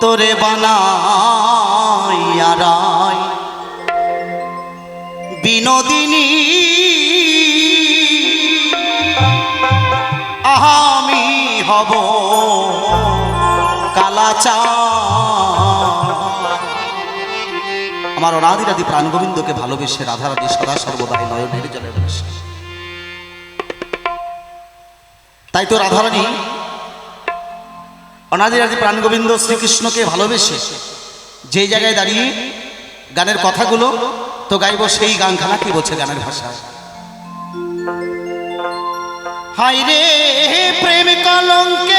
তোরে বানাইয়া রায় বিনোদিনী আমি হব কালাচা আমার অনাদিরাদি প্রাণগোবিন্দকে ভালোবেসে রাধারাধি সদা সর্বদাই নয়নের জলে তাই তো রাধারানী অনাদিরাদি প্রাণগোবিন্দ শ্রীকৃষ্ণকে ভালোবেসে যে জায়গায় দাঁড়িয়ে গানের কথাগুলো তো গাইব সেই গানখানা কি বলছে গানের ভাষায় হাই রে প্রেম কলঙ্কের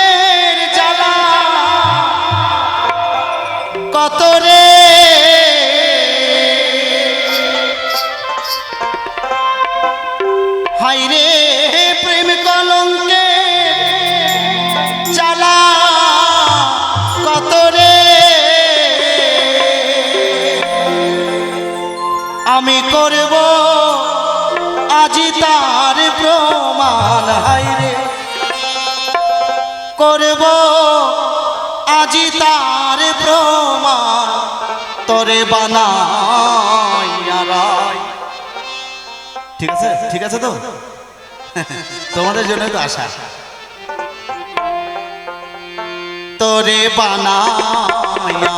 আমি করব আজি তার প্রমাণ হাইরে করব আজি তার প্রমাণ, তরে বানাইয়া রায়। ঠিক আছে? ঠিক আছে তো? তোমাদের জন্য তো আশা। তোরে বানাইয়া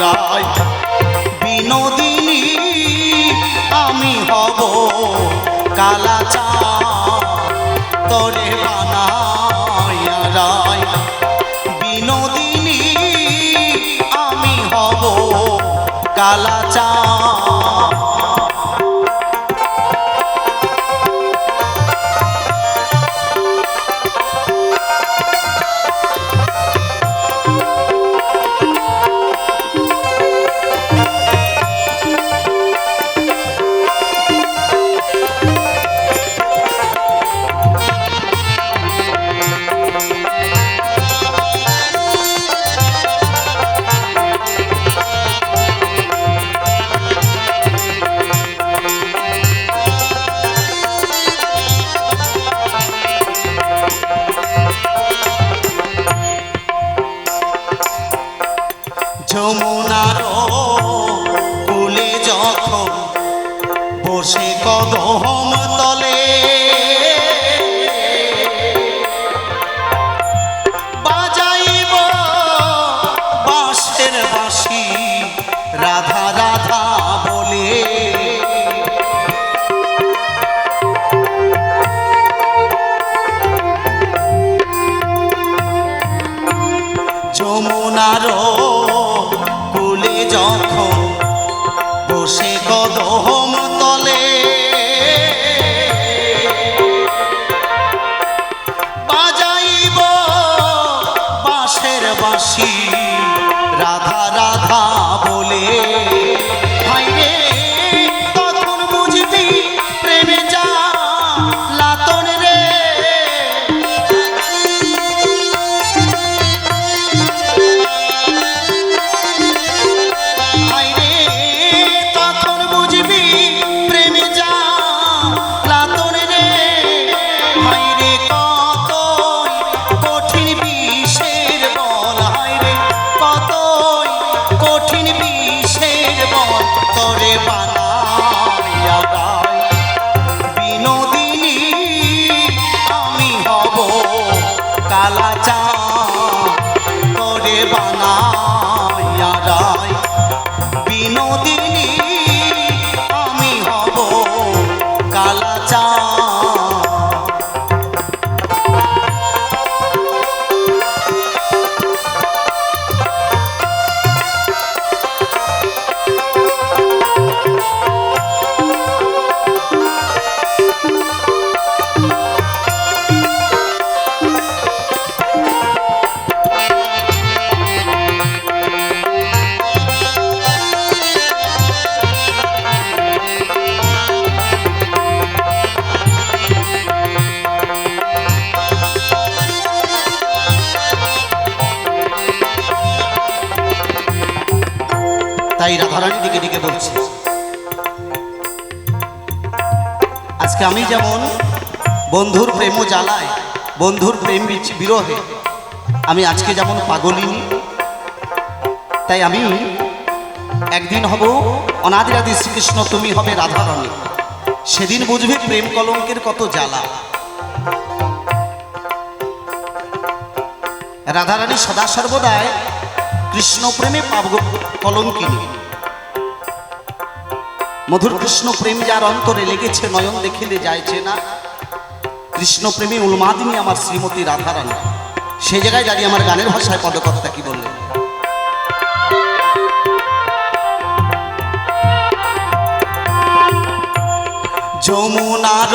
রায় বিনোদিনী আমি হব কালাচা। তরে বানায় রায় বিনোদিনী আমি হব কালাচা। বসে কদম তলে। लालाचा বলছি, আজকে আমি যেমন বন্ধুর প্রেম জ্বালায় বন্ধুর প্রেম বিরহে, আমি আজকে যেমন পাগলিনী তাই আমি একদিন হব অনাদি অনাদিরাদি শ্রীকৃষ্ণ, তুমি হবে রাধারানী। সেদিন বুঝবে প্রেম কলঙ্কের কত জ্বালা। রাধারানী সদা সর্বদাই কৃষ্ণ প্রেমে পাব কলঙ্কিনী। মধুর কৃষ্ণ প্রেম যার অন্তরে লেগেছে, নয়ন দেখিলে যাইছে না। কৃষ্ণ প্রেমে উন্মাদিনী আমার শ্রীমতী রাধারানী। সেই জায়গায় দাঁড়িয়ে আমার গানের ভাষায় পদকর্তা কি বললেন যমুনার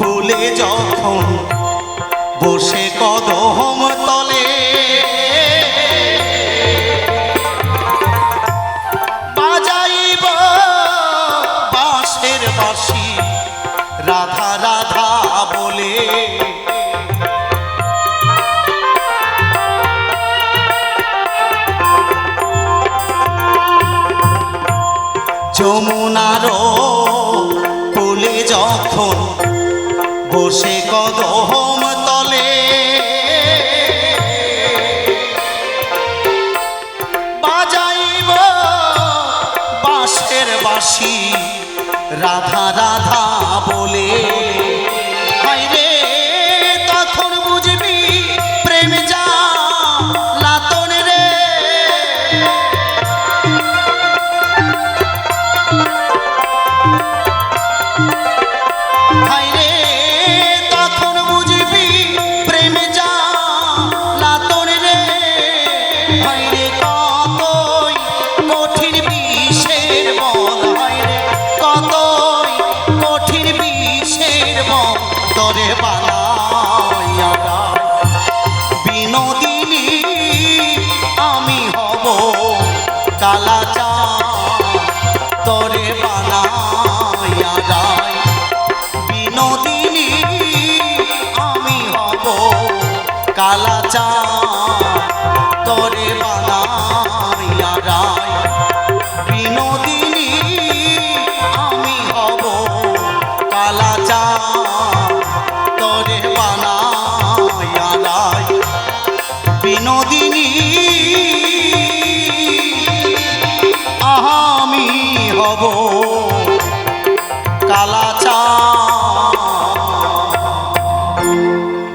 কুলে যখন বসে কদম বাঁশি রাধা রাধা বলে। যমুনার কোলে যখন বসে কদম তলে বাজাইব বাঁশের বাঁশি। রাধা রাধা। তরে বানাইয়া। বিনোদিনী আমি হব কালাচা তরে বানাইয়া বিনোদিনী আমি হব কালাচা তরে